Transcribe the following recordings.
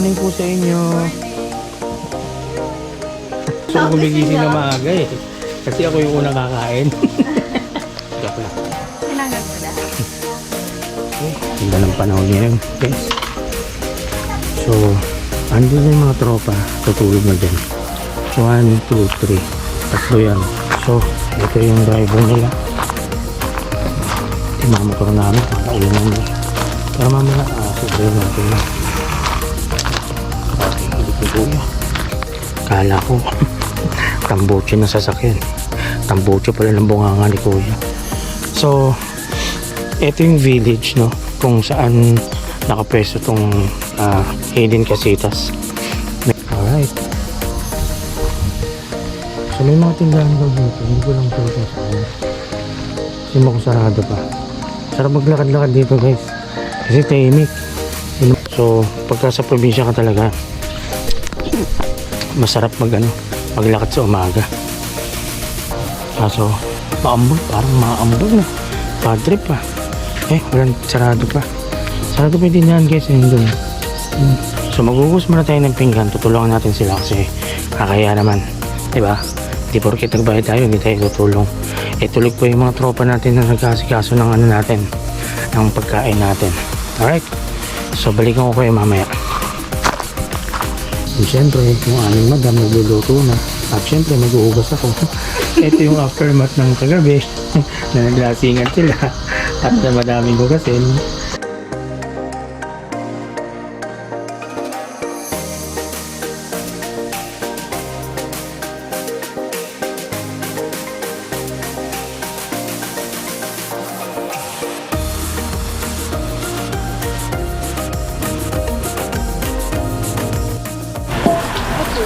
morning po sa inyo. So, gumigising na maaga eh. Kasi ako yung unang kakain. Joke lang. Kailangan ko na. Ganda ng panahon ngayon, guys. So, andun na yung mga tropa. Tutulog na dyan. 1, 2, 3. Tatlo yan. So, ito yung driver nila. Timamotor namin. Kakailan namin. Pero mamaya, ah, sobrang natin na. Kuya. Kala ko, tamboche na sasakyan. Tamboche pala ng bunganga ni kuya. So, ito yung village no? Kung saan nakapwesto tong uh, Hayden Casitas. Alright. So may mga tindahan daw dito. Hindi ko lang sure kung saan kasi mukhang sarado pa. Sarap maglakad-lakad dito guys. Kasi tahimik. So pagka sa probinsya ka talaga masarap mag ano maglakad sa umaga. Kaso maambol parang maambol na bad trip pa. Eh walang sarado pa. Sarado pa yung tindahan guys dun. Hmm. so magugus muna tayo ng pinggan. Tutulungan natin sila kasi kakaya naman. Diba? Di porket nagbayad tayo hindi tayo tutulong. Eh tuloy po yung mga tropa natin na nagkasikaso ng ano natin ng pagkain natin. Alright? So balikan ko kayo mamaya And syempre, yung aming madam nagluluto na. At syempre, mag-uugas ako. Ito yung aftermath ng kagabi na naglasingan sila. At na madaming hugasin.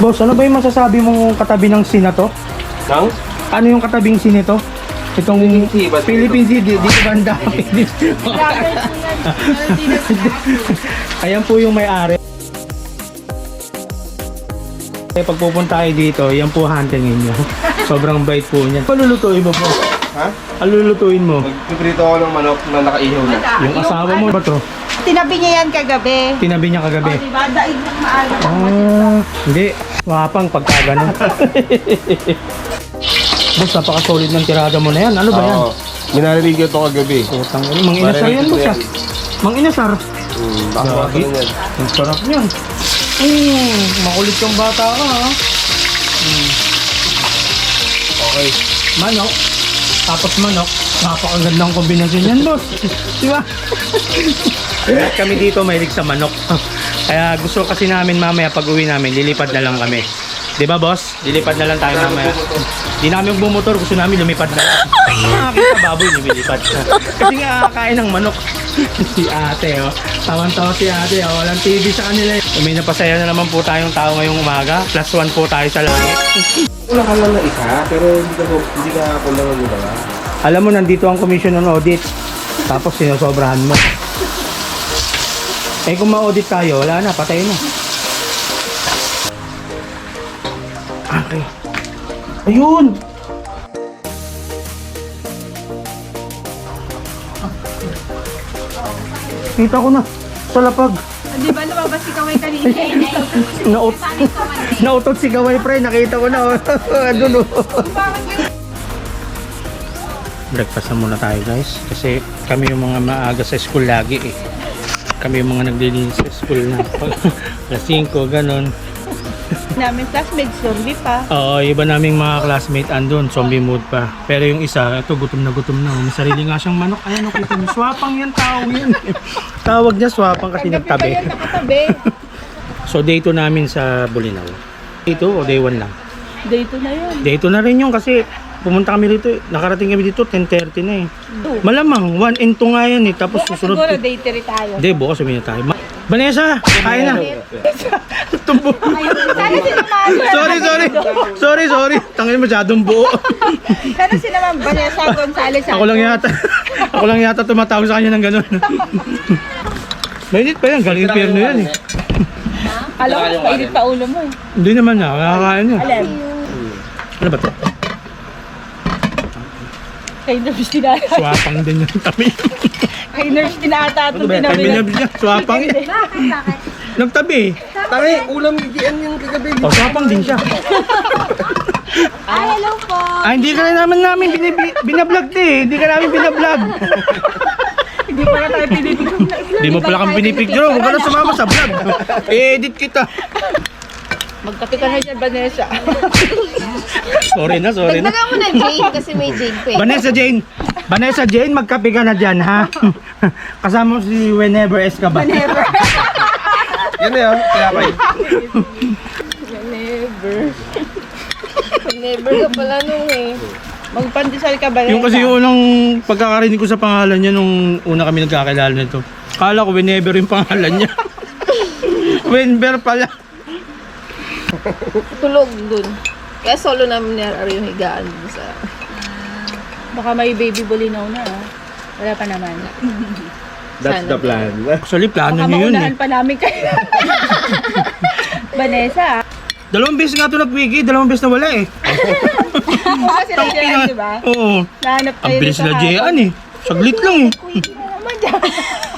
Boss, ano ba yung masasabi mong katabi ng sinato? Nang? Ano yung katabing sinito? Itong Philippine Sea, ba't Philippine Sea, di- dito banda. Ayan po yung may-ari. Eh, pag pupunta kayo dito, yan po huntingin nyo. Sobrang bait po niyan. Palulutuin mo po. Ha? Alulutuin mo. Magpiprito ako ng manok na nakaihaw na. Yung asawa mo ba to? Tinabi niya yan kagabi. Tinabi niya kagabi. O, diba? Daig ng maaga. Ah, hindi. Wapang pagka ganun. Boss, napaka-solid ng tirada mo na yan. Ano ba yan? Oo. Minarinig ko ito kagabi. Putang ina, mang inasar yan mo siya. Mang inasar. Hmm, baka Gagi. baka yan. Ang sarap niyan. Mm, makulit kang bata ka ha. Okay. Manok. Tapos manok. Napakagandang kombinasyon yan, boss. Di ba? Kami dito mahilig sa manok. Kaya gusto kasi namin mamaya pag uwi namin, lilipad na lang kami. Di ba, boss? Lilipad na lang tayo mamaya. Di namin bumotor, gusto namin lumipad na lang. Nakakita baboy, lumilipad. Kasi nga kakain ng manok. si ate, oh. Tawan-tawa si ate, oh. Walang TV sa kanila. eh. May napasaya na naman po tayong tao ngayong umaga. Plus one po tayo sa langit. Wala ka lang na isa, pero hindi ka, hindi ka mo ba? Alam mo, nandito ang commission on audit. Tapos sinosobrahan mo. Eh kung ma-audit tayo, wala na, patay na. Okay. Ayun! Kita ko na. Sa lapag. Di ba lumabas si Kaway kanina? Naut nautot si Gaway Pre. Nakita ko na. Oh. Doon oh. Breakfast na muna tayo guys. Kasi kami yung mga maaga sa school lagi eh. Kami yung mga naglilinis sa school na. Alas 5, ganon. Namin classmates, zombie pa. Oo, iba naming mga classmate andun, zombie mood pa. Pero yung isa, ito gutom na gutom na. May sarili nga siyang manok. Ayan, nakita mo. Swapang yan, tawag yan. tawag niya swapang kasi Kagabi pa nagtabi. yan nakatabi. So day 2 namin sa Bulinaw. Day 2 o day 1 lang? Day 2 na yun. Day 2 na rin yung kasi pumunta kami dito. eh. Nakarating kami dito 10.30 na eh. Malamang 1 and 2 nga yan eh. Tapos Bukas susunod. siguro day 3 tayo. Hindi, bukas na tayo. Ma- Vanessa, kain na. Tumbo. Sana sorry, sorry. Sorry, sorry. Tangin masyadong buo. Sana sila man. Vanessa Gonzalez. Ako lang yata. Ako lang yata tumatawag sa kanya ng ganun. Mainit pa yan. Galing impyerno yan eh. Alam ko, mainit pa ulo mo eh. Hindi naman na. Nakakain yan. Alam. Ano ba to? Kay nurse tinata. Swapang din yung tabi. Kay nurse tinata. Itong Kami tinabi na niya. Swapang eh. Nagtabi. Tangay, ulam gigian yung kagabi. O, swapang din siya. Ay, hello po. Ah, hindi ka na naman namin binablog eh. Hindi ka namin binablog. Hindi pala tayo pinipigyan. Hindi mo pala kami pinipicture. Huwag ka na sumama sa vlog. I-edit kita. Magkape ka na dyan, Vanessa. Sorry na, sorry na. Dagdagan mo na Jane kasi may Jane pa eh. Vanessa Jane. Vanessa Jane, magkape ka na dyan, ha? Kasama mo si Whenever S ka ba? Never. Yan na yun, tinapay. Never. Never ka pala nung eh. Magpandesal ka, Vanessa. Yung kasi yung unang pagkakarinig ko sa pangalan niya nung una kami nagkakilala nito. Kala ko Whenever yung pangalan niya. Whenever pala. Tulog dun. Kaya solo namin nilaro yung higaan dun sa... Baka may baby bulinaw na. ah. Wala pa naman. That's the plan. Actually, plano Baka niyo yun eh. maunahan pa namin kayo. Vanessa, Dalawang beses nga ito nag-wiki, dalawang beses na wala eh. mukha sila dyan, di ba? Oo. Nahanap Ang kayo bilis na. Jean eh. Saglit lang eh. Naman dyan.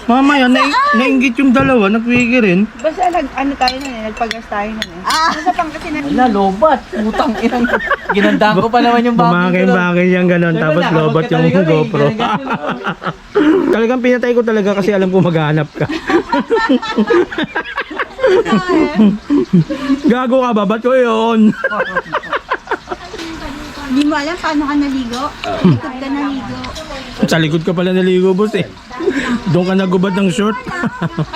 Mamaya, na nainggit yung dalawa, nag-wiki rin. Basta nag, ano tayo nun eh, nagpagas tayo nun eh. Ah! Basta pang kasi na... Wala, lobat. Utang inang. Ginandaan ko pa naman yung bagay ko. Bumakay siyang Sabi tapos na, lobat yung GoPro. eh, ganyan Talagang pinatay ko talaga kasi alam ko maghanap ka. Gago ka ba? Ba't ko yun? Hindi mo alam paano ka naligo? Likod ka naligo. Sa likod ka pala naligo, boss eh. Doon ka nagubad ng short.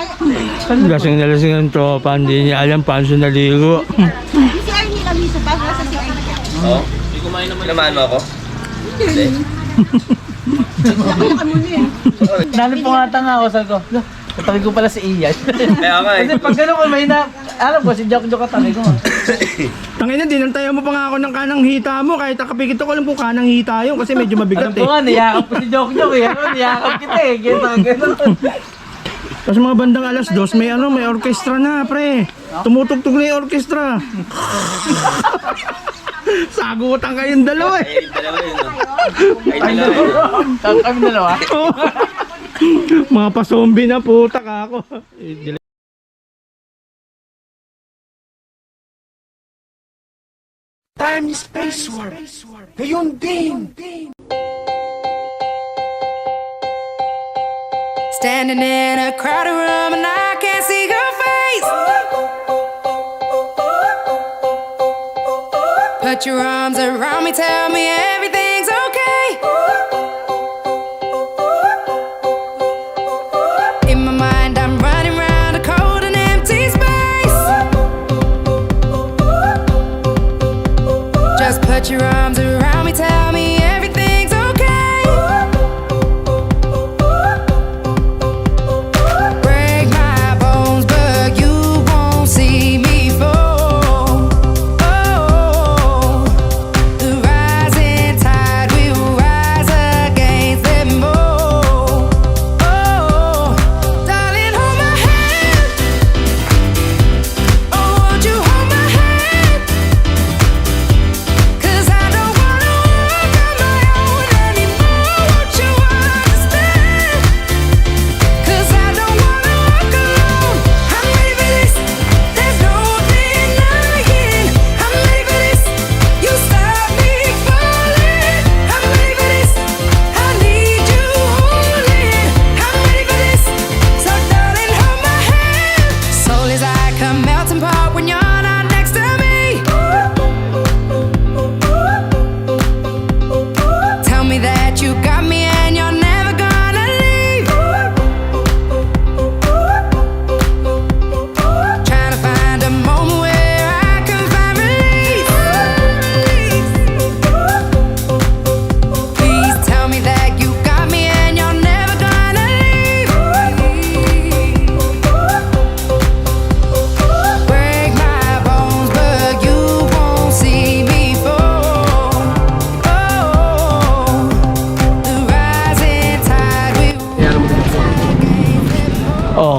lasing na lasing ang tropa, hindi niya alam paano siya naligo. Si Arnie kami sa pag sa si Arnie. Oo? Namaan mo ako? Nalipungata nga ako, sabi ko. "Lo, Katabi ko pala si Ian. Kaya nga eh. Kasi pag gano'n ko may na, alam ko, si Joke Joke katabi ko. Tangina, dinantayan mo pa nga ako ng kanang hita mo. Kahit nakapikit ko alam kung kanang hita yun kasi medyo mabigat Alam ko eh. nga, niyakap ko si Joke Joke eh. Ano, niyakap kita eh. Gano'n, gano'n. Tapos mga bandang alas dos, may ano, may orkestra na, pre. Tumutugtog na yung orkestra. Sagutan kayong dalawa eh. Ay, dalawa yun. Kami kami dalawa. mga pa-zombie na puta ka ako. Time space warp. Ngayon din. Standing in a crowded room and I can't see your face. Put your arms around me, tell me everything's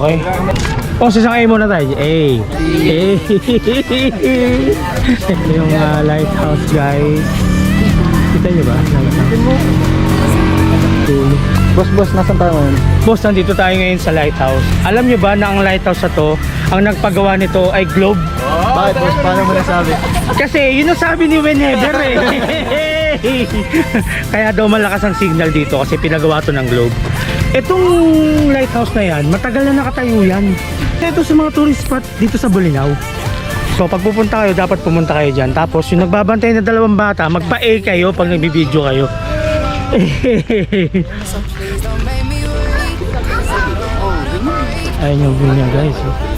Okay. O, sa isang A muna tayo. A. A. Ito yung ah, lighthouse, guys. Kita niyo ba? Lighthouse. Boss, boss, nasan tayo ngayon? Boss, nandito tayo ngayon sa lighthouse. Alam niyo ba na ang lighthouse na to, ang nagpagawa nito ay globe? Bakit, boss? Paano mo nasabi? Kasi yun ang sabi ni Whenever eh. Kaya daw malakas ang signal dito kasi pinagawa to ng globe. Itong lighthouse na yan, matagal na nakatayo yan. Ito sa mga tourist spot dito sa Bulinaw. So pag pupunta kayo, dapat pumunta kayo dyan. Tapos yung nagbabantay na dalawang bata, magpa-A kayo pag nagbibideo kayo. Ayun yung view guys. oh.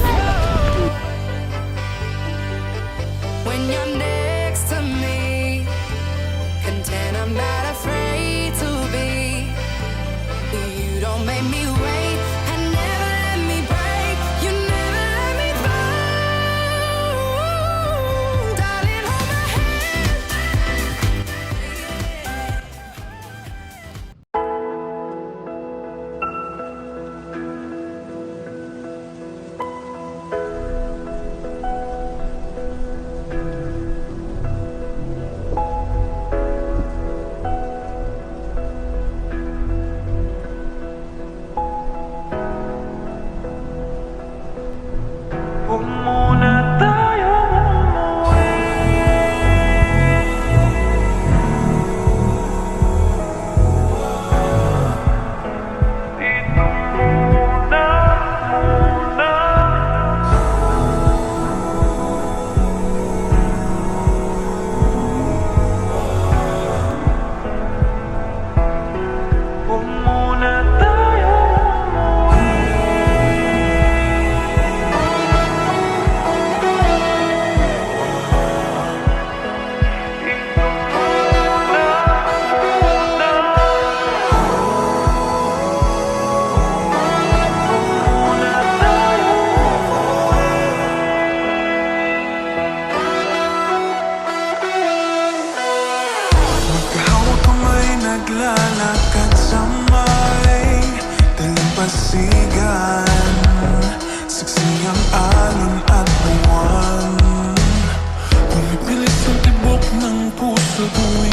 Thank you.